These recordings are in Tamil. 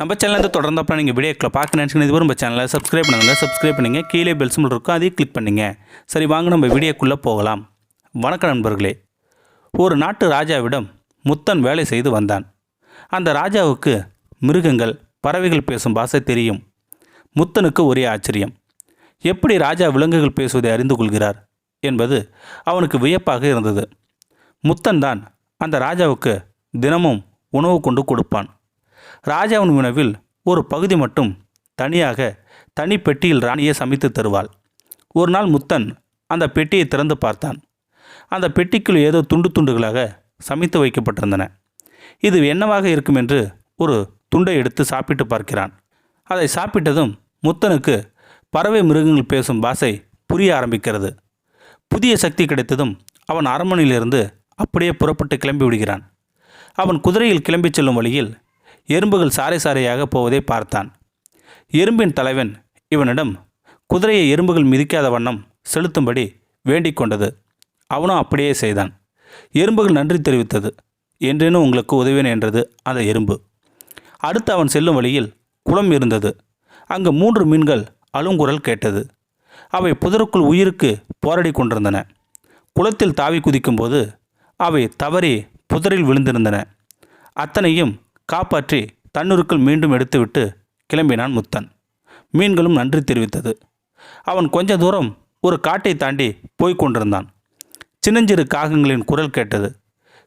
நம்ம சேனலில் தொடர்ந்து அப்புறம் நீங்கள் வீடியோக்கில் பார்க்க நினச்சிக்கணும் இது நம்ம சேனலை சப்ஸ்கிரைப் பண்ணுங்கள் சப்ஸ்கிரைப் பண்ணுங்கள் கீழே பெல் சிம்பிள் இருக்கும் அதையும் கிளிக் பண்ணுங்க. சரி வாங்க நம்ம வீடியோக்குள்ளே போகலாம். வணக்கம் நண்பர்களே. ஒரு நாட்டு ராஜாவிடம் முத்தன் வேலை செய்து வந்தான். அந்த ராஜாவுக்கு மிருகங்கள் பறவைகள் பேசும் பாஷை தெரியும். முத்தனுக்கு ஒரே ஆச்சரியம். எப்படி ராஜா விலங்குகள் பேசுவதை அறிந்து கொள்கிறார் என்பது அவனுக்கு வியப்பாக இருந்தது. முத்தன் தான் அந்த ராஜாவுக்கு தினமும் உணவு கொண்டு கொடுப்பான். ராஜாவின் உணவில் ஒரு பகுதி மட்டும் தனியாக தனி பெட்டியில் ராணியை சமைத்து தருவாள். ஒரு நாள் முத்தன் அந்த பெட்டியை திறந்து பார்த்தான். அந்த பெட்டிக்குள் ஏதோ துண்டு துண்டுகளாக சமைத்து வைக்கப்பட்டிருந்தன. இது என்னவாக இருக்கும் என்று ஒரு துண்டை எடுத்து சாப்பிட்டு பார்க்கிறான். அதை சாப்பிட்டதும் முத்தனுக்கு பறவை மிருகங்கள் பேசும் பாஷை புரிய ஆரம்பிக்கிறது. புதிய சக்தி கிடைத்ததும் அவன் அரண்மனையிலிருந்து அப்படியே புறப்பட்டு கிளம்பி விடுகிறான். அவன் குதிரையில் கிளம்பிச் செல்லும் வழியில் எறும்புகள் சாறை சாறையாக போவதை பார்த்தான். எறும்பின் தலைவன் இவனிடம் குதிரையை எறும்புகள் மிதிக்காத வண்ணம் செலுத்தும்படி வேண்டிக் கொண்டது. அவனும் அப்படியே செய்தான். எறும்புகள் நன்றி தெரிவித்தது. என்றேனும் உங்களுக்கு உதவினேன் என்றது அந்த எறும்பு. அடுத்து அவன் செல்லும் வழியில் குளம் இருந்தது. அங்கு மூன்று மீன்கள் அழுங்குரல் கேட்டது. அவை புதருக்குள் உயிருக்கு போராடி கொண்டிருந்தன. குளத்தில் தாவி குதிக்கும்போது அவை தவறி புதரில் விழுந்திருந்தன. அத்தனையும் காப்பாற்றி தண்ணீருக்குள் மீண்டும் எடுத்துவிட்டு கிளம்பினான் முத்தன். மீன்களும் நன்றி தெரிவித்தது. அவன் கொஞ்ச தூரம் ஒரு காட்டை தாண்டி போய்க் கொண்டிருந்தான். சின்னஞ்சிறு காகங்களின் குரல் கேட்டது.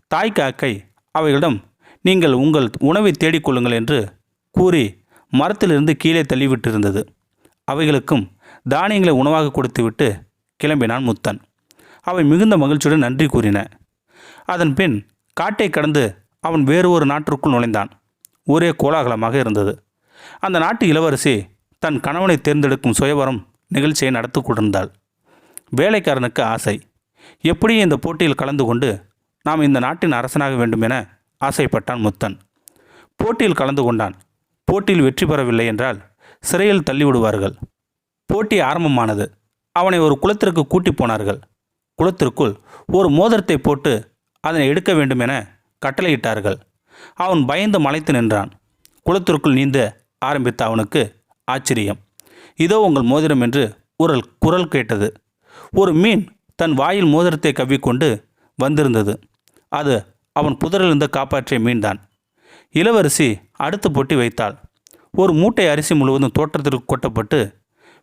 தாய் காக்கை அவைகளிடம் நீங்கள் உங்கள் உணவை தேடிக்கொள்ளுங்கள் என்று கூறி மரத்திலிருந்து கீழே தள்ளிவிட்டிருந்தது. அவைகளுக்கும் தானியங்களை உணவாக கொடுத்துவிட்டு கிளம்பினான் முத்தன். அவை மிகுந்த மகிழ்ச்சியுடன் நன்றி கூறின. அதன் பின் காட்டை கடந்து அவன் வேறு ஒரு நாட்டிற்குள் நுழைந்தான். ஒரே கோலாகலமாக இருந்தது. அந்த நாட்டு இளவரசி தன் கணவனை தேர்ந்தெடுக்கும் சுயவரம் நிகழ்ச்சியை நடத்தி கொண்டிருந்தாள். வேலைக்காரனுக்கு ஆசை. எப்படியும் இந்த போட்டியில் கலந்து கொண்டு நாம் இந்த நாட்டின் அரசனாக வேண்டும் என ஆசைப்பட்டான் முத்தன். போட்டியில் கலந்து கொண்டான். போட்டியில் வெற்றி பெறவில்லை என்றால் சிறையில் தள்ளிவிடுவார்கள். போட்டி ஆரம்பமானது. அவனை ஒரு குளத்திற்கு கூட்டி போனார்கள். குளத்திற்குள் ஒரு மோதிரத்தை போட்டு அதனை எடுக்க வேண்டும் என கட்டளையிட்டார்கள். அவன் பயந்து மலைத்து நின்றான். குளத்திற்குள் நீந்த ஆரம்பித்த அவனுக்கு ஆச்சரியம். இதோ உங்கள் மோதிரம் என்று ஒரு குரல் கேட்டது. ஒரு மீன் தன் வாயில் மோதிரத்தை கவ்விக்கொண்டு வந்திருந்தது. அது அவன் புதரிலிருந்து காப்பாற்றிய மீன்தான். இளவரசி அடுத்து பொட்டி வைத்தாள். ஒரு மூட்டை அரிசி முழுவதும் தோட்டத்திற்கு கொட்டப்பட்டு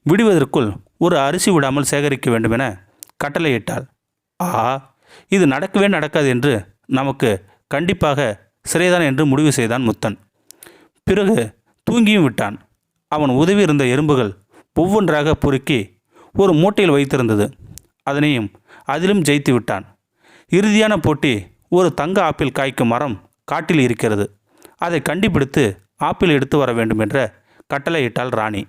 விடுவதற்குள் ஒரு அரிசி விடாமல் சேகரிக்க வேண்டும் என கட்டளையிட்டாள். ஆ இது நடக்கவே நடக்காது என்று நமக்கு கண்டிப்பாக சிறைதான் என்று முடிவு செய்தான் முத்தன். பிறகு தூங்கியும் விட்டான். அவன் உதவி இருந்த எறும்புகள் ஒவ்வொன்றாக பொறுக்கி ஒரு மூட்டையில் வைத்திருந்தது. அதனையும் அதிலும் ஜெயித்து விட்டான். இறுதியான போட்டி ஒரு தங்க ஆப்பிள் காய்க்கும் மரம் காட்டில் இருக்கிறது. அதை கண்டுபிடித்து ஆப்பிள் எடுத்து வர வேண்டும் என்ற கட்டளையிட்டாள் ராணி.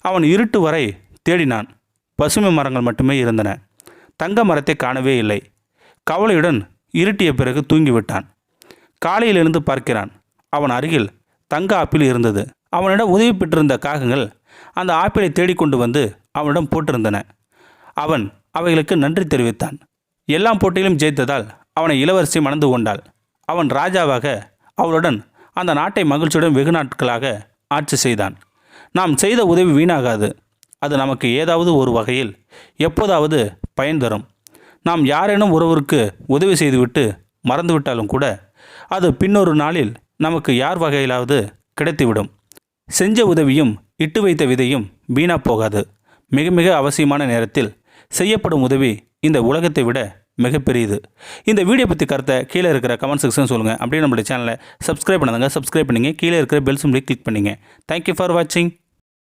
அவன் இருட்டு வரை தேடினான். பசுமை மரங்கள் மட்டுமே இருந்தன. தங்க மரத்தை காணவே இல்லை. கவலையுடன் இருட்டிய பிறகு தூங்கிவிட்டான். காலையில் எழுந்து பார்க்கிறான். அவன் அருகில் தங்க ஆப்பிள் இருந்தது. அவனிடம் உதவி பெற்றிருந்த காகங்கள் அந்த ஆப்பிளை தேடிக்கொண்டு வந்து அவனிடம் போட்டிருந்தன. அவன் அவைகளுக்கு நன்றி தெரிவித்தான். எல்லாம் போட்டியிலும் ஜெயித்ததால் அவனை இளவரசி மணந்து கொண்டாள். அவன் ராஜாவாக அவளுடன் அந்த நாட்டை மகிழ்ச்சியுடன் வெகு நாட்களாக ஆட்சி செய்தான். நாம் செய்த உதவி வீணாகாது. அது நமக்கு ஏதாவது ஒரு வகையில் எப்போதாவது பயன் தரும். நாம் யாரேனும் ஒருவருக்கு உதவி செய்துவிட்டு மறந்துவிட்டாலும் கூட அது பின்னொரு நாளில் நமக்கு யார் வகையிலாவது கிடைத்துவிடும். செஞ்ச உதவியும் இட்டு வைத்த விதையும் வீணா போகாது. மிக மிக அவசியமான நேரத்தில் செய்யப்படும் உதவி இந்த உலகத்தை விட மிகப்பெரியது இந்த வீடியோ பற்றி கருத்தை கீழே இருக்கிற கமெண்ட் செக்ஷன் சொல்லுங்கள் அப்படியே நம்மளுடைய சேனலை சப்ஸ்கிரைப் பண்ணுங்க சப்ஸ்கிரைப் பண்ணிங்க. கீழே இருக்கிற பெல் சிம்லி கிளிக் பண்ணிங்க. தேங்க்யூ ஃபார் வாட்சிங்